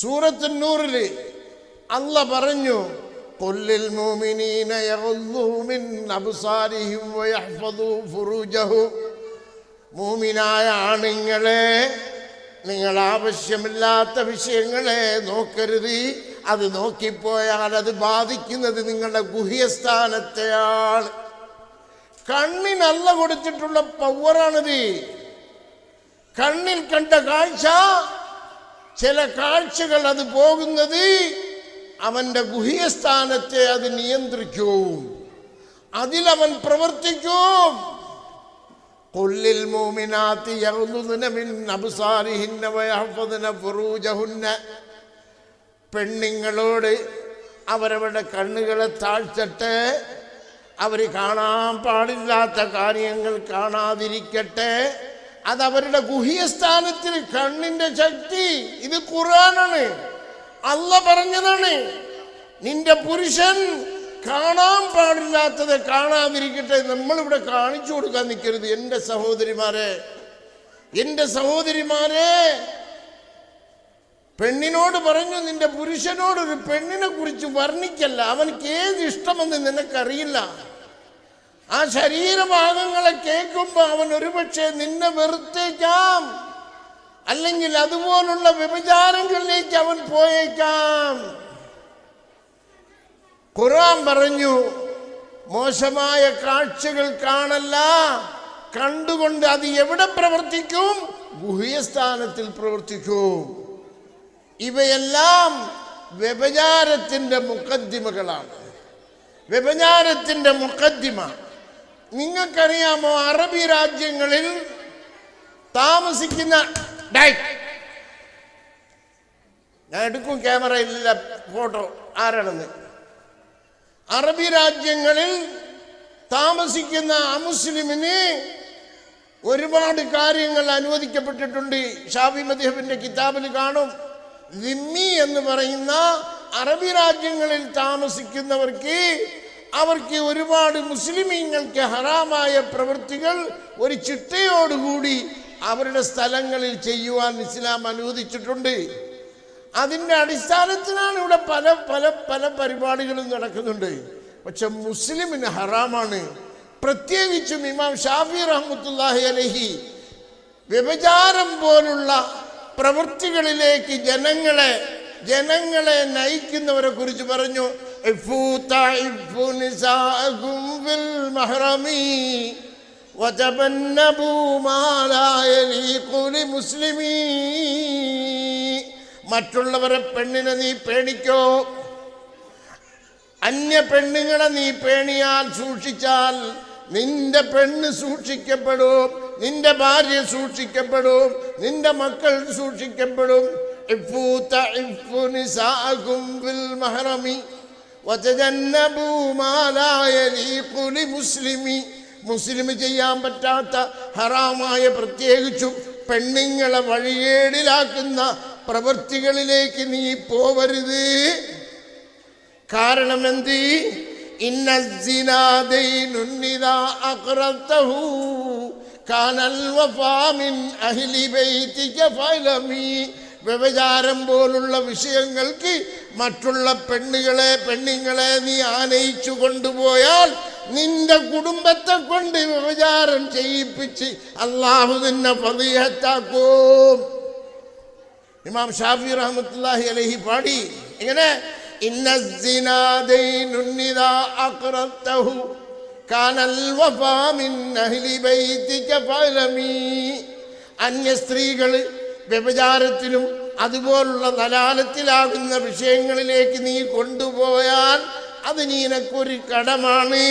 സൂറത്ത് നൂറിൽ അല്ല പറഞ്ഞു മൂമിനായ ആണുങ്ങളെ നിങ്ങൾ ആവശ്യമില്ലാത്ത വിഷയങ്ങളെ നോക്കരുത്. അത് നോക്കിപ്പോയാൽ അത് ബാധിക്കുന്നത് നിങ്ങളുടെ ഗുഹ്യസ്ഥാനത്തെയാണ്. കണ്ണിനല്ല കൊടുത്തിട്ടുള്ള പവറാണിത് കണ്ണിൽ കണ്ട കാഴ്ച ചില കാഴ്ചകൾ അത് പോകുന്നത് അവന്റെ ഗുഹ്യസ്ഥാനത്തെ അത് നിയന്ത്രിക്കും. അതിലവൻ പ്രവർത്തിക്കും. കൊല്ലിൽ മൂമിനാത്തി പെണ്ണുങ്ങളോട് അവരവരുടെ കണ്ണുകളെ താഴ്ത്തട്ടെ. അവർ കാണാൻ പാടില്ലാത്ത കാര്യങ്ങൾ കാണാതിരിക്കട്ടെ. അത് അവരുടെ ഗുഹ്യസ്ഥാനത്തിൽ കണ്ണിന്റെ ശക്തി. ഇത് ഖുറാനാണ് അല്ല പറഞ്ഞതാണ് നിന്റെ പുരുഷൻ കാണാൻ പാടില്ലാത്തത് കാണാതിരിക്കട്ടെ. നമ്മളിവിടെ കാണിച്ചു കൊടുക്കാൻ നിൽക്കരുത് എന്റെ സഹോദരിമാരെ എന്റെ സഹോദരിമാരെ പെണ്ണിനോട് പറഞ്ഞു നിന്റെ പുരുഷനോട് ഒരു പെണ്ണിനെ കുറിച്ച് വർണിക്കല്ല. അവനക്ക് ഏത് ഇഷ്ടമെന്ന് നിനക്കറിയില്ല. ആ ശരീരഭാഗങ്ങളെ കേൾക്കുമ്പോൾ അവൻ ഒരുപക്ഷെ നിന്നെ വെറുത്തേക്കാം. അല്ലെങ്കിൽ അതുപോലുള്ള വ്യഭിചാരങ്ങളിലേക്ക് അവൻ പോയേക്കാം. ഖുർആൻ പറഞ്ഞു മോശമായ കാഴ്ചകൾ കാണല്ല. കണ്ടുകൊണ്ട് അത് എവിടെ പ്രവർത്തിക്കും? ഗുഹ്യസ്ഥാനത്തിൽ പ്രവർത്തിക്കും. ഇവയെല്ലാം വ്യഭചാരത്തിന്റെ മുക്കദ്ദിമകളാണ് വ്യഭചാരത്തിന്റെ മുക്കദ്ദിമ നിങ്ങൾക്കറിയാമോ അറബി രാജ്യങ്ങളിൽ താമസിക്കുന്ന ഞാൻ എടുക്കും ക്യാമറ ഇല്ല ഫോട്ടോ ആരാണെന്ന്. അറബി രാജ്യങ്ങളിൽ താമസിക്കുന്ന അമുസ്ലിമിന് ഒരുപാട് കാര്യങ്ങൾ അനുവദിക്കപ്പെട്ടിട്ടുണ്ട്. ഷാഫി മദ്ഹബിന്റെ കിതാബിൽ കാണും. ദിമ്മി എന്ന് പറയുന്ന അറബി രാജ്യങ്ങളിൽ താമസിക്കുന്നവർക്ക് അവർക്ക് ഒരുപാട് മുസ്ലിമീങ്ങൾക്ക് ഹറാമായ പ്രവൃത്തികൾ ഒരു ചിട്ടയോടുകൂടി അവരുടെ സ്ഥലങ്ങളിൽ ചെയ്യുവാൻ ഇസ്ലാം അനുവദിച്ചിട്ടുണ്ട്. അതിന്റെ അടിസ്ഥാനത്തിലാണ് ഇവിടെ പല പല പല പരിപാടികളും നടക്കുന്നുണ്ട്. പക്ഷെ മുസ്ലിമിന് ഹറാമാണ്. പ്രത്യേകിച്ചും ഇമാം ഷാഫി റഹ്മത്തുല്ലാഹി അലഹി വ്യഭചാരം പോലുള്ള പ്രവൃത്തികളിലേക്ക് ജനങ്ങളെ ജനങ്ങളെ നയിക്കുന്നവരെ കുറിച്ച് പറഞ്ഞു. ഇഫ്ഫു തഇഫ്ഫു നിസാഅകും ഫിൽ മഹ്റമി وتجنبوا ما لا يليق لمسلمين മറ്റുള്ളവരെ പെണ്ണിനെ നീ പേടിക്കോ അന്യ പെണ്ണുങ്ങളെ നീ പേണിയാൽ സൂക്ഷിച്ചാൽ നിന്റെ പെണ്ണ് സൂക്ഷിക്കപ്പെടും നിന്റെ ഭാര്യ സൂക്ഷിക്കപ്പെടും നിന്റെ മക്കൾ സൂക്ഷിക്കപ്പെടും ഇഫ്ഫു തഇഫ്ഫു നിസാഅകും ഫിൽ മഹ്റമി വതജന്നബൂ മാ ലാ യലീഖു ലിമുസ്ലിമി മുസ്ലിം ചെയ്യാൻ പറ്റാത്ത ഹറാമായ പ്രത്യേകിച്ചും പെണ്ണുങ്ങളെ വഴിയേടിലാക്കുന്ന പ്രവൃത്തികളിലേക്ക് നീ പോവരുത്. കാരണം എന്ത്? വ്യവചാരം പോലുള്ള വിഷയങ്ങൾക്ക് മറ്റുള്ള പെണ്ണുകളെ പെണ്ണുങ്ങളെ നീ ആനയിച്ചു കൊണ്ടുപോയാൽ നിന്റെ കുടുംബത്തെ കൊണ്ട് വ്യവചാരം ചെയ്യിപ്പിച്ച് അള്ളാഹു നിന്നെ പതിയത്താക്കും ഇമാം ഷാഫി റഹമത്തല്ലാഹി അലഹി പാടി. ഇങ്ങനെ അന്യ സ്ത്രീകൾ വ്യഭചാരത്തിലും അതുപോലുള്ള നലാലത്തിലാകുന്ന വിഷയങ്ങളിലേക്ക് നീ കൊണ്ടുപോയാൽ അത് നീനക്കൊരു കടമാണ്.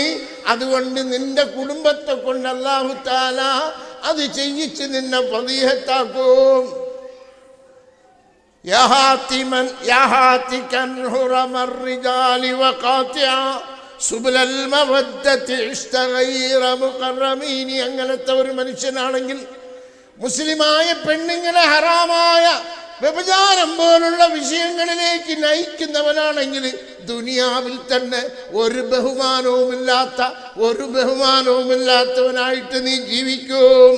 അതുകൊണ്ട് നിന്റെ കുടുംബത്തെ കൊണ്ട് അള്ളാഹുത്താല അത് ചെയ്യിച്ച് നിന്നെ പതിഹത്താക്കും അങ്ങനത്തെ ഒരു മനുഷ്യനാണെങ്കിൽ മുസ്ലിമായ പെണ്ണുങ്ങളെ ഹറാമായ വ്യഭിചാരം പോലുള്ള വിഷയങ്ങളിലേക്ക് നയിക്കുന്നവനാണെങ്കിൽ ദുനിയാവിൽ തന്നെ ഒരു ബഹുമാനവുമില്ലാത്ത ഒരു ബഹുമാനവുമില്ലാത്തവനായിട്ട് നീ ജീവിക്കും.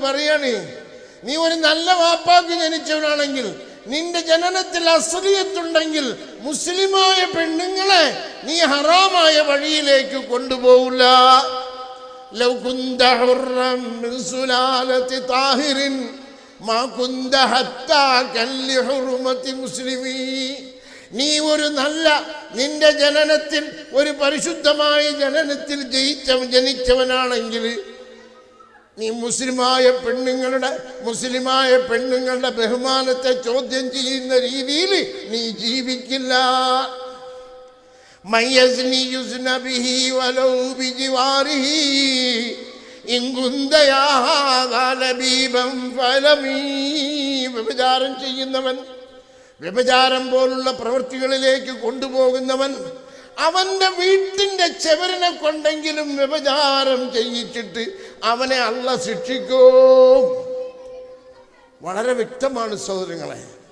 പറയണേ നീ ഒരു നല്ല വാപ്പാക്ക് ജനിച്ചവനാണെങ്കിൽ നിന്റെ ജനനത്തിൽ അസലിയത്തുണ്ടെങ്കിൽ മുസ്ലിമായ പെണ്ണുങ്ങളെ നീ ഹറാമായ വഴിയിലേക്ക് കൊണ്ടുപോകില്ല നീ ഒരു നല്ല നിന്റെ ജനനത്തിൽ ഒരു പരിശുദ്ധമായ ജനനത്തിൽ ജയിച്ച ജനിച്ചവനാണെങ്കിൽ നീ മുസ്ലിമായ പെണ്ണുങ്ങളുടെ മുസ്ലിമായ പെണ്ണുങ്ങളുടെ ബഹുമാനത്തെ ചോദ്യം ചെയ്യുന്ന രീതിയിൽ നീ ജീവിക്കില്ല. വ്യഭചാരം ചെയ്യുന്നവൻ വ്യഭിചാരം പോലുള്ള പ്രവൃത്തികളിലേക്ക് കൊണ്ടുപോകുന്നവൻ അവന്റെ വീട്ടിന്റെ ചെവരനെ കൊണ്ടെങ്കിലും വ്യഭചാരം ചെയ്യിച്ചിട്ട് അവനെ അള്ള ശിക്ഷിക്കും. വളരെ വ്യക്തമാണ് സഹോദരങ്ങളെ.